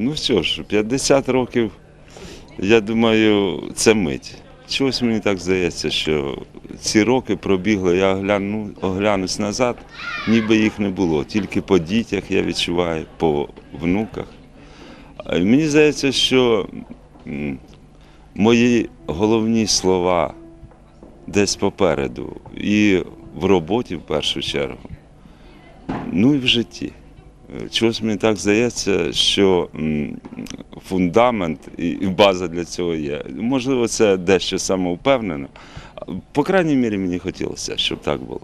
Ну що ж, 50 років, я думаю, це мить. Чогось мені так здається, що ці роки пробігли, я огляну, оглянусь назад, ніби їх не було. Тільки по дітях я відчуваю, по внуках. Мені здається, що мої головні слова десь попереду. І в роботі в першу чергу, ну і в житті. Чогось мені так здається, що фундамент і база для цього є. Можливо, це дещо самовпевнено. По крайній мірі, мені хотілося, щоб так було.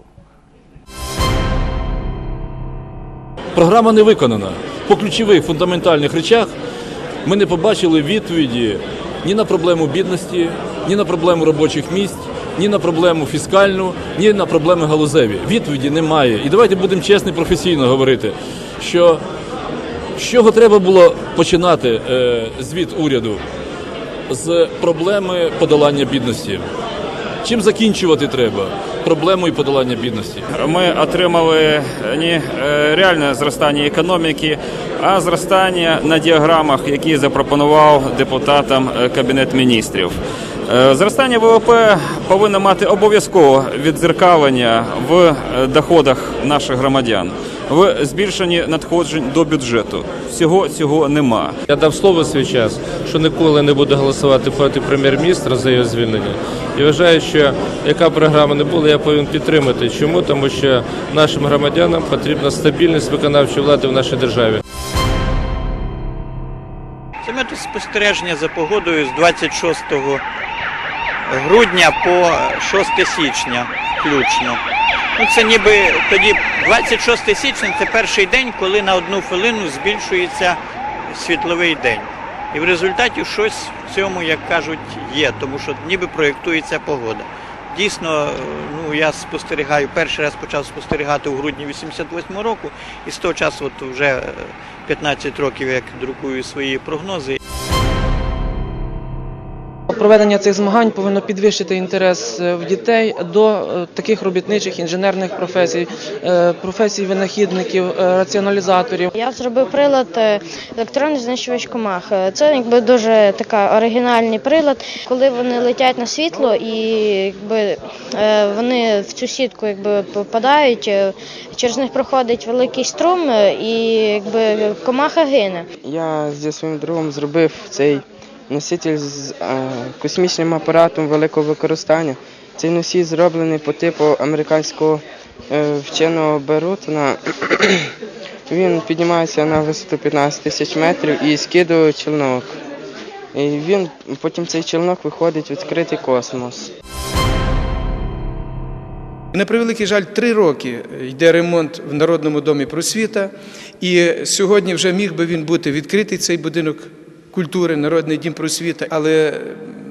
Програма не виконана. По ключових фундаментальних речах ми не побачили відповіді ні на проблему бідності, ні на проблему робочих місць, ні на проблему фіскальну, ні на проблеми галузеві. Відповіді немає. І давайте будемо чесно професійно говорити, що з чого треба було починати е, звіт уряду з проблеми подолання бідності. Чим закінчувати треба? Проблемою подолання бідності. Ми отримали не е, реальне зростання економіки, а зростання на діаграмах, які запропонував депутатам е, Кабінет міністрів. Зростання ВВП повинно мати обов'язково віддзеркалення в доходах наших громадян, в збільшенні надходжень до бюджету. Всього цього нема. Я дав слово свій час, що ніколи не буду голосувати проти прем'єр-міністра за його звільнення. І вважаю, що яка програма не була, я повинен підтримати. Чому? Тому що нашим громадянам потрібна стабільність виконавчої влади в нашій державі. Це метод спостереження за погодою з 26 грудня по 6 січня включно. Ну, це ніби тоді 26 січня це перший день, коли на одну хвилину збільшується світловий день. І в результаті щось в цьому, як кажуть, є, тому що ніби проєктується погода. Дійсно, ну я спостерігаю, перший раз почав спостерігати у грудні 88 року, і з того часу от вже е, 15 років, як друкую свої прогнози. Проведення цих змагань повинно підвищити інтерес е, в дітей до е, таких робітничих інженерних професій, е, професій винахідників, раціоналізаторів. Я зробив прилад електронний знищувач комах. Це якби дуже така оригінальний прилад, коли вони летять на світло і якби вони в цю сітку якби попадають, через них проходить великий струм і якби комаха гине. Я зі своїм другом зробив цей носитель з е, космічним апаратом великого використання. Цей носій зроблений по типу американського е, вченого Берутона. Він піднімається на висоту 15 тисяч метрів і скидує челнок. І він потім цей челнок виходить в відкритий космос. На превеликий жаль, три роки йде ремонт в Народному домі просвіта, і сьогодні вже міг би він бути відкритий цей будинок культури, Народний дім просвіта. Але,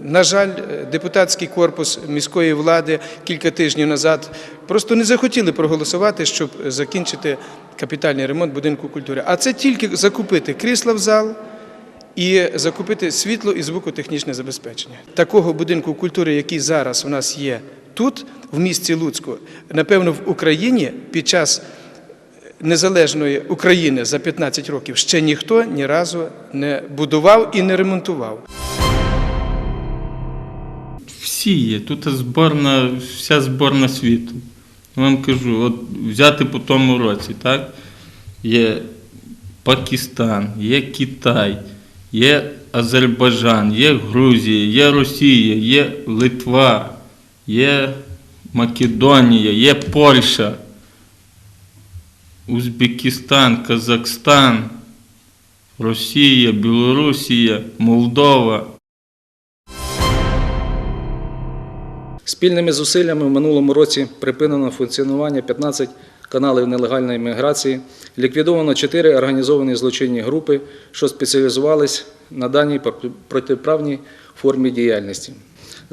на жаль, депутатський корпус міської влади кілька тижнів назад просто не захотіли проголосувати, щоб закінчити капітальний ремонт будинку культури. А це тільки закупити крісла в зал. І закупити світло і звукотехнічне забезпечення. Такого будинку культури, який зараз у нас є тут, в місті Луцьку, напевно, в Україні під час незалежної України за 15 років ще ніхто ні разу не будував і не ремонтував. Всі є. Тут зборна, вся зборна світу. Вам кажу, от взяти по тому році, так? Є Пакистан, є Китай, є Азербайджан, є Грузія, є Росія, є Литва, є Македонія, є Польща, Узбекистан, Казахстан, Росія, Білорусія, Молдова. Спільними зусиллями в минулому році припинено функціонування 15 каналів нелегальної міграції, ліквідовано 4 організовані злочинні групи, що спеціалізувались на даній протиправній формі діяльності.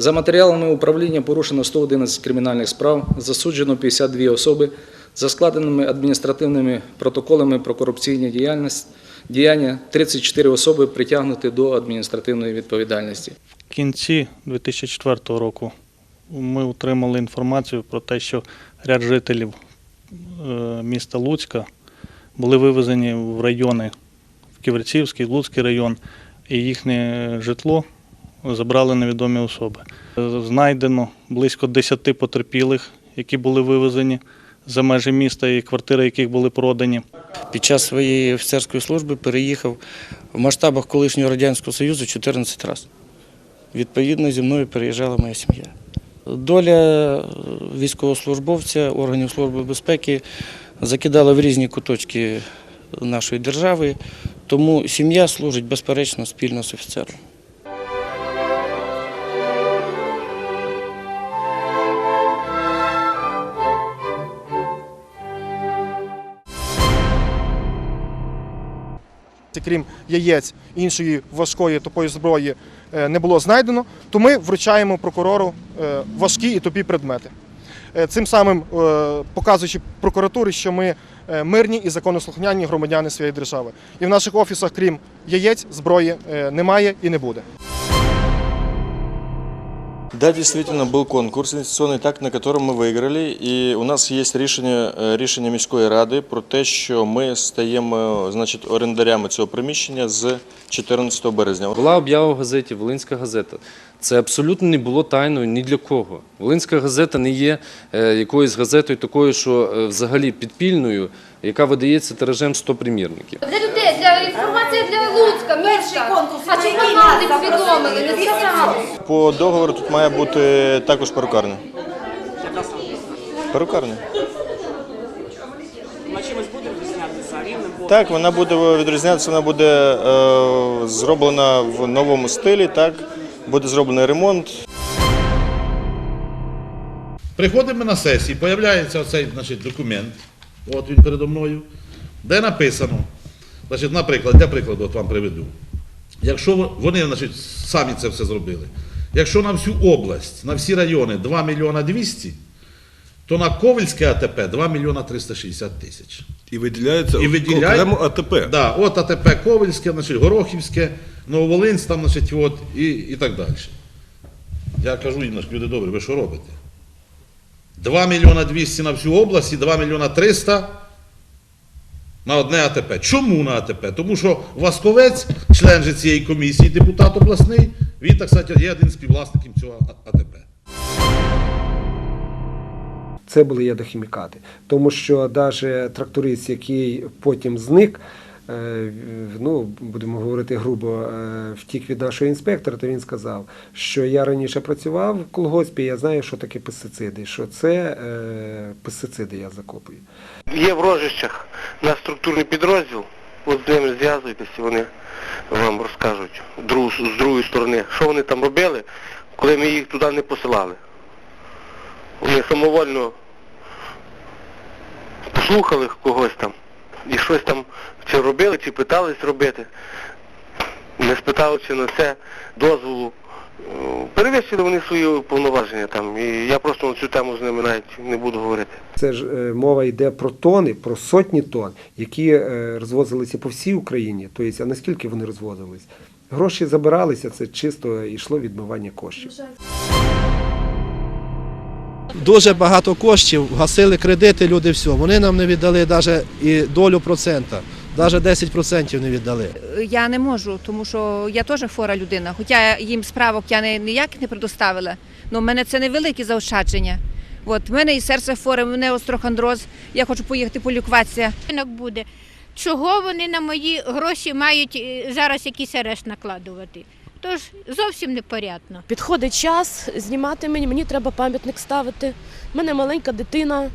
За матеріалами управління порушено 111 кримінальних справ, засуджено 52 особи, за складеними адміністративними протоколами про корупційні діяння 34 особи притягнуті до адміністративної відповідальності. В кінці 2004 року ми отримали інформацію про те, що ряд жителів е, міста Луцька були вивезені в райони в Ківерцівський, Луцький район, і їхнє житло забрали невідомі особи. Знайдено близько 10 потерпілих, які були вивезені за межі міста і квартири, яких були продані. Під час своєї офіцерської служби переїхав в масштабах колишнього Радянського Союзу 14 разів. Відповідно, зі мною переїжджала моя сім'я. Доля військовослужбовця органів служби безпеки закидала в різні куточки нашої держави, тому сім'я служить безперечно спільно з офіцером. Крім яєць іншої важкої тупої зброї е, не було знайдено, то ми вручаємо прокурору е, важкі і тупі предмети. Е, Цим самим показуючи прокуратурі, що ми мирні і законослухняні громадяни своєї держави. І в наших офісах, крім яєць, зброї немає і не буде. Да, действительно, был конкурс інвестиційний, так, на котором ми виграли. І у нас є рішення, е, рішення міської ради про те, що ми стаємо значить, орендарями цього приміщення з 14 березня. Була об'ява в газеті Волинська газета. Це абсолютно не було тайною ні для кого. Волинська газета не є е, якоюсь газетою такою, що е, взагалі підпільною, яка видається тиражем 100 примірників. Для людей, для Луцька, міста. А чому нам не повідомили, не сказали? По договору тут має бути також перукарня. Перукарня. На чимось буде відрізнятися рівнем Так, вона буде відрізнятися, вона буде е, зроблена в новому стилі, так, буде зроблений ремонт. Приходимо на сесії, появляється оцей значить, документ, от він передо мною, де написано, значить, наприклад, для прикладу от вам приведу. Якщо вони значить, самі це все зробили, якщо на всю область, на всі райони 2 мільйона 200, то на Ковельське АТП 2 мільйона 360 тисяч. І виділяється І виділяють- окремо АТП. Да, от АТП Ковельське, значить, Горохівське, Нововолинськ, там, значить, от, і, і так далі. Я кажу їм, люди добрі, ви що робите? 2 мільйона 200 на всю область і 2 мільйона 300 на одне АТП. Чому на АТП? Тому що Васковець, член же цієї комісії, депутат обласний, він, так сказати, є один з співвласників цього АТП. Це були ядохімікати. Тому що навіть тракторист, який потім зник, ну, будемо говорити грубо, е, втік від нашого інспектора, то він сказав, що я раніше працював в колгоспі, я знаю, що таке пестициди, що це е, пестициди я закопую. Є в рожищах на структурний підрозділ, от з ними зв'язуйтесь, вони вам розкажуть з другої сторони, що вони там робили, коли ми їх туди не посилали. Вони самовольно послухали когось там і щось там чи робили, чи питались робити, не спитавши на це дозволу. Е, Перевищили вони свої повноваження там, і я просто на цю тему з ними навіть не буду говорити. Це ж е, мова йде про тони, про сотні тонн, які е, розвозилися по всій Україні. Тобто, а наскільки вони розвозились? Гроші забиралися, це чисто йшло відмивання коштів. Дуже багато коштів, гасили кредити, люди все. Вони нам не віддали навіть і долю процента, навіть 10% не віддали. Я не можу, тому що я теж хвора людина. Хоча їм справок я не, ніяких не предоставила. але в мене це невеликі заощадження. От, в мене і серце хворе, в мене острохондроз, я хочу поїхати полікуватися. Буде. Чого вони на мої гроші мають е, зараз якийсь арешт накладувати? Тож зовсім непорядно. Підходить час знімати мені, мені треба пам'ятник ставити. У мене маленька дитина,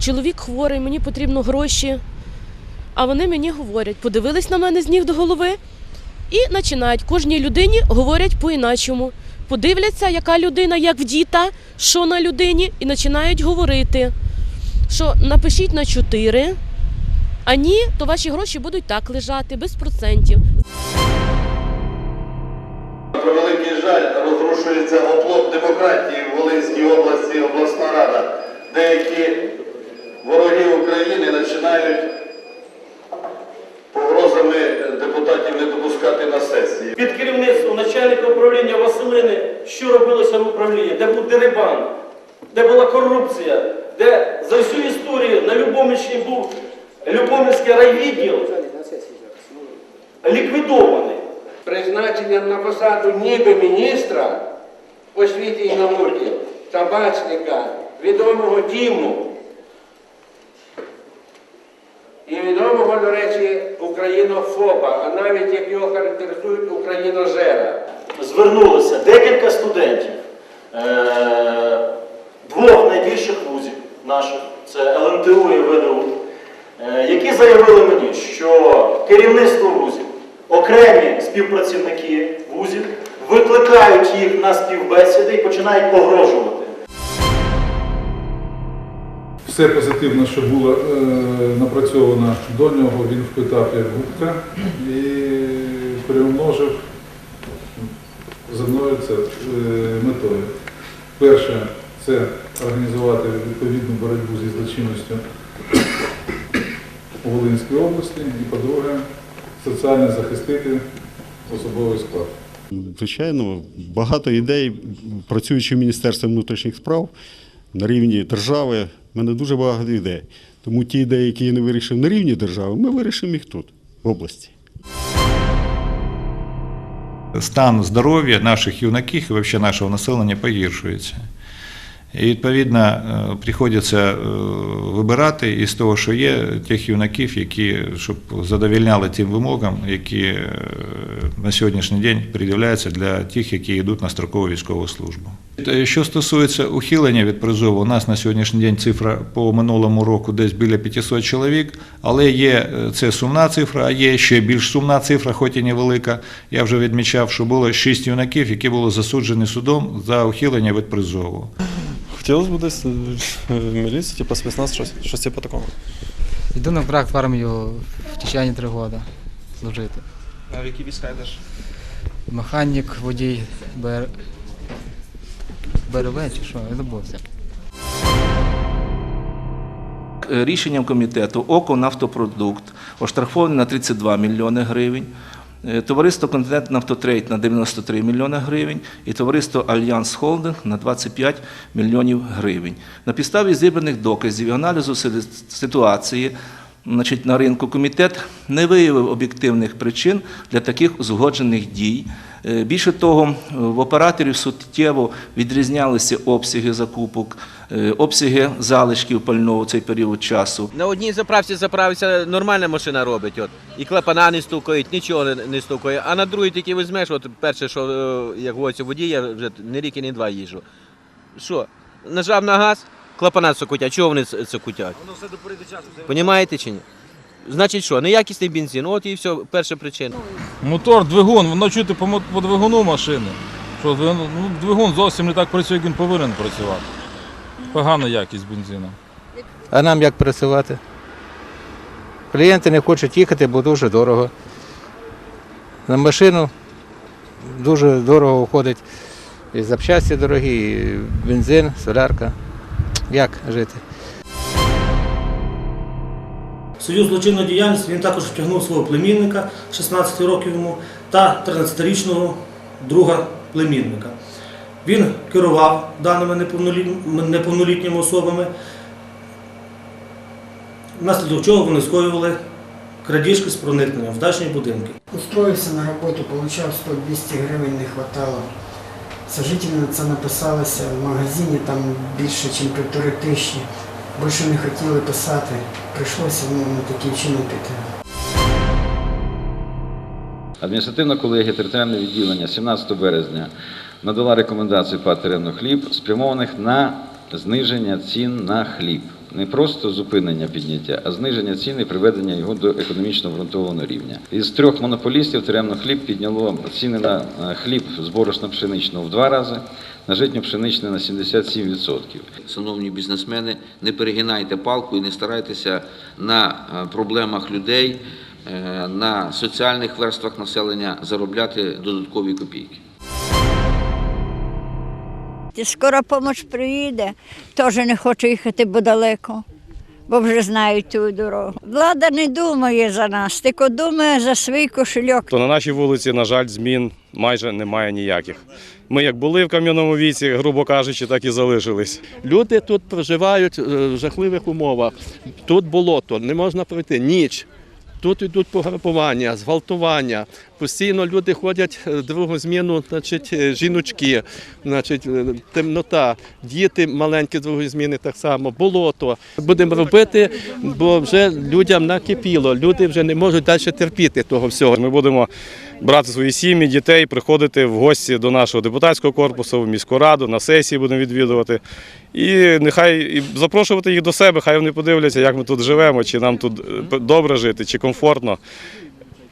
чоловік хворий, мені потрібно гроші. А вони мені говорять, подивились на мене з ніг до голови і починають. Кожній людині говорять по-іначому. Подивляться, яка людина, як вдіта, що на людині, і починають говорити, що напишіть на 4, а ні, то ваші гроші будуть так лежати, без процентів. Про великий жаль розрушується оплот демократії в Волинській області, обласна рада. Деякі вороги України починають погрозами депутатів не допускати на сесії. Під керівництвом начальника управління Василини, що робилося в управлінні, де був дерибан, де була корупція, де за всю історію на Любомельщині був Любомельський райвідділ. ліквідований. Призначенням на посаду ніби міністра освіти і науки, табачника, відомого Діму і відомого, до речі, українофоба, а навіть як його характеризують україножера. Звернулося декілька студентів е, двох найбільших вузів наших, це ЛНТУ і ВНУ, е, які заявили мені, що керівництво вузів, окремі співпрацівники вузів викликають їх на співбесіди і починають погрожувати. Все позитивне, що було е, напрацьовано до нього, він впитав як губка і приумножив з одною це, е, метою. Перше це організувати відповідну боротьбу зі злочинністю у Волинській області, і по-друге, соціально захистити особовий склад. Звичайно, багато ідей, працюючи в Міністерстві внутрішніх справ на рівні держави, в мене дуже багато ідей. Тому ті ідеї, які я не вирішив на рівні держави, ми вирішимо їх тут, в області. стан здоров'я наших юнаків і взагалі нашого населення погіршується. І відповідно е, приходиться е, вибирати із того, що є, тих юнаків, які щоб задовільняли тим вимогам, які е, на сьогоднішній день пред'являються для тих, які йдуть на строкову військову службу. Що стосується ухилення від призову, у нас на сьогоднішній день цифра по минулому року десь біля 500 чоловік, але є це сумна цифра, а є ще більш сумна цифра, хоч і невелика. Я вже відмічав, що було 6 юнаків, які були засуджені судом за ухилення від призову. Хотілося б десь е, в міліції, типу спецназ, щось, щось типу такого. Йду на брак в армію в течение три роки служити. А в які війська йдеш? Механік, водій, БР... БРВ чи що, я забувся. Рішенням комітету ОКО «Нафтопродукт» оштрафований на 32 мільйони гривень, товариство «Континент Нафтотрейд» на 93 мільйони гривень і товариство «Альянс Холдинг» на 25 мільйонів гривень. На підставі зібраних доказів і аналізу си- ситуації значить, на ринку комітет не виявив об'єктивних причин для таких узгоджених дій. Е, Більше того, в операторів суттєво відрізнялися обсяги закупок, е, обсяги залишків пального в цей період часу. На одній заправці заправиться нормальна машина робить, от, і клапана не стукають, нічого не, не стукає. А на другій тільки візьмеш, от перше, що е, як говориться, водій, я вже не рік і не два їжджу. Що, нажав на газ, клапана цокотять, чого вони цокотять? Воно все до пори до часу. Понімаєте чи ні? Значить що, неякісний бензин, от і все, перша причина. Мотор, двигун, воно чути по, мо- по двигуну машини. Що двигун, ну, двигун зовсім не так працює, як він повинен працювати. Погана якість бензину. А нам як працювати? Клієнти не хочуть їхати, бо дуже дорого. На машину дуже дорого входить. І запчасті дорогі, і бензин, солярка. Як жити? Союз злочинної діяльності він також втягнув свого племінника 16 років йому та 13-річного друга племінника. Він керував даними неповнолітніми особами, внаслідок чого вони скоювали крадіжки з проникненням в дачні будинки. Устроився на роботу, получав 100-200 гривень, не хватало. Сожительниця написалася в магазині, там більше, ніж півтори тисячі. Більше не хотіли писати. Прийшлося ну, на такий вчинок піти. Адміністративна колегія територіальне відділення 17 березня надала рекомендації ПАТ «Теренно хліб, спрямованих на зниження цін на хліб. Не просто зупинення підняття, а зниження цін і приведення його до економічно обґрунтованого рівня. Із трьох монополістів «Теремно хліб підняло ціни на е, хліб з борошно-пшеничного в два рази, на житньо-пшеничне на 77%. Шановні бізнесмени, не перегинайте палку і не старайтеся на е, проблемах людей, е, на соціальних верствах населення заробляти додаткові копійки. Скоро помощь приїде, теж не хочу їхати, бо далеко, бо вже знають ту дорогу. Влада не думає за нас, тільки думає за свій кошельок. То на нашій вулиці, на жаль, змін майже немає ніяких. Ми як були в кам'яному віці, грубо кажучи, так і залишились. Люди тут проживають е, в жахливих умовах. Тут болото, не можна пройти ніч. Тут йдуть пограбування, зґвалтування. Постійно люди ходять е, другу зміну, значить, е, жіночки, значить, е, темнота, діти маленькі другої зміни так само, болото. Будемо робити, бо вже людям накипіло. Люди вже не можуть далі терпіти того всього. Ми будемо брати свої сім'ї, дітей, приходити в гості до нашого депутатського корпусу, в міську раду, на сесії будемо відвідувати. І нехай і запрошувати їх до себе, хай вони подивляться, як ми тут живемо, чи нам тут е, добре жити, чи комфортно.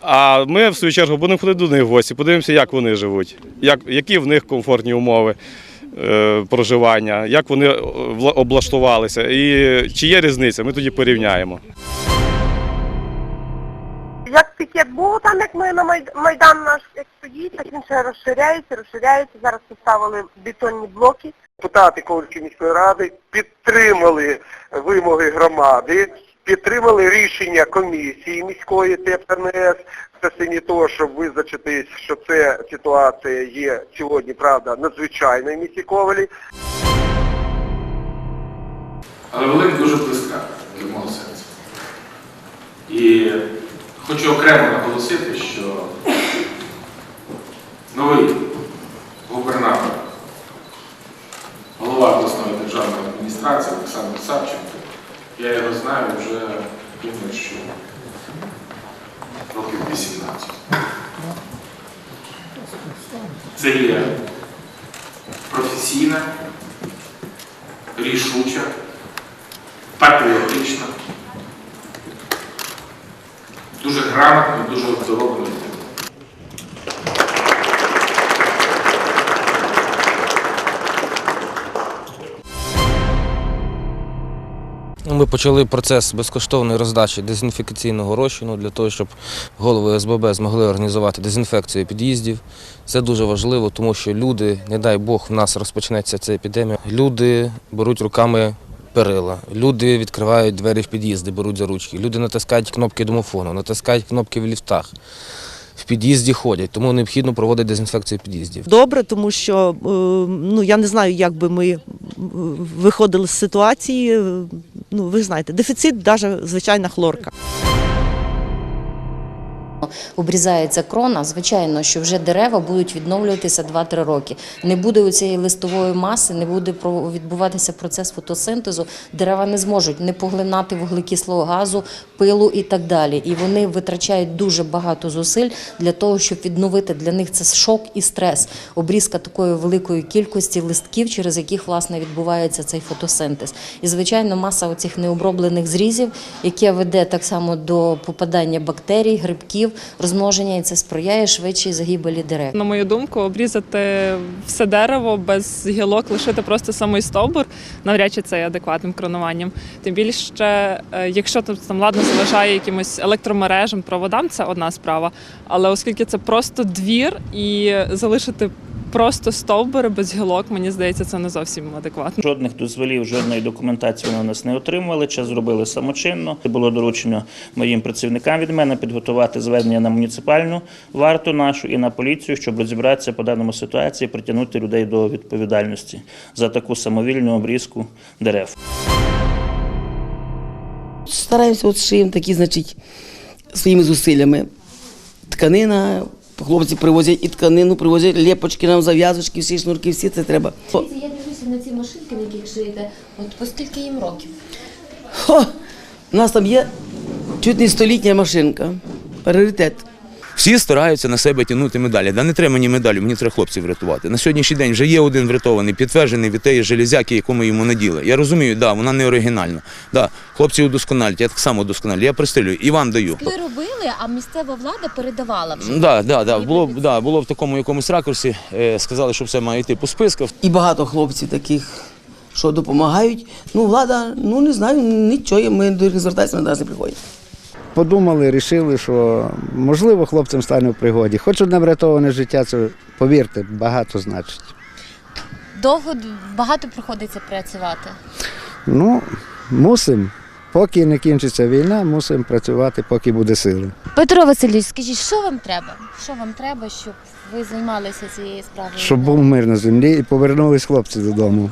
А ми, в свою чергу, будемо ходити до них в гості, подивимося, як вони живуть, як, які в них комфортні умови е, проживання, як вони е, облаштувалися, і чи є різниця, ми тоді порівняємо. Як пікет був там, як ми на Майдан наш так він ще розширяється, розширяється. Зараз поставили бетонні блоки. Депутати Ковальської міської ради підтримали вимоги громади, підтримали рішення комісії міської ТЕПНС в частині того, щоб визначитись, що ця ситуація є сьогодні, правда, надзвичайною в місті Ковалі. Але Волинь дуже близька до мого серця. І хочу окремо наголосити, що новий губернатор, голова обласної державної адміністрації Олександр Савченко, я його знаю вже, думаю, що років 18. Це є Ми почали процес безкоштовної роздачі дезінфекційного розчину для того, щоб голови СББ змогли організувати дезінфекцію під'їздів. Це дуже важливо, тому що люди, не дай Бог, в нас розпочнеться ця епідемія. Люди беруть руками перила, люди відкривають двері в під'їзди, беруть за ручки. Люди натискають кнопки домофону, натискають кнопки в ліфтах. В під'їзді ходять, тому необхідно проводити дезінфекцію під'їздів. Добре, тому що е, ну я не знаю, як би ми е, виходили з ситуації. Е, Ну, ви знаєте, дефіцит, навіть звичайна хлорка. Обрізається крона, звичайно, що вже дерева будуть відновлюватися 2-3 роки. Не буде у цієї листової маси, не буде відбуватися процес фотосинтезу. Дерева не зможуть не поглинати вуглекислого газу, пилу і так далі. І вони витрачають дуже багато зусиль для того, щоб відновити для них це шок і стрес. Обрізка такої великої кількості листків, через яких власне відбувається цей фотосинтез. І звичайно, маса оцих необроблених зрізів, яке веде так само до попадання бактерій, грибків, розмноження, і це сприяє швидшій загибелі дерев. На мою думку, обрізати все дерево без гілок, лишити просто самий стовбур, навряд чи це є адекватним кронуванням. Тим більше, е, якщо там, там ладно залишає якимось електромережам, проводам, це одна справа. Але оскільки це просто двір і залишити просто стовбури без гілок, мені здається, це не зовсім адекватно. Жодних дозволів, жодної документації вони у нас не отримували. Це зробили самочинно. Це було доручено моїм працівникам від мене підготувати звернення на муніципальну варту нашу і на поліцію, щоб розібратися по даному ситуації, притягнути людей до відповідальності за таку самовільну обрізку дерев. Стараємося от шиємо такі, значить, своїми зусиллями. Тканина, хлопці привозять і тканину, привозять лепочки нам, зав'язочки, всі шнурки, всі це треба. Я дивлюся на ці машинки, на яких шиєте. От по скільки їм років? Хо! У нас там є чуть не столітня машинка. Раритет. Всі стараються на себе тягнути медалі. Да не треба мені медалі, мені треба хлопців врятувати. На сьогоднішній день вже є один врятований, підтверджений від тієї железяки, яку ми йому наділи. Я розумію, да, вона не оригінальна. Да, хлопці удосконалять, я так само удосконалю. Я пристрілюю і вам даю. Ви робили, а місцева влада передавала вже. Да, да, да, було, да, було в такому якомусь ракурсі. Е, сказали, що все має йти по списках. І багато хлопців таких, що допомагають. Ну, влада, ну не знаю, нічого, ми до них звертаємося, на нас не приходять. Подумали, вирішили, що можливо хлопцям стане в пригоді. Хоч одне врятоване життя, це повірте, багато значить. Довго багато приходиться працювати. Ну, мусимо. Поки не кінчиться війна, мусимо працювати, поки буде сили. Петро Васильович, скажіть, що вам треба? Що вам треба, щоб ви займалися цією справою? Щоб був мир на землі і повернулись хлопці додому.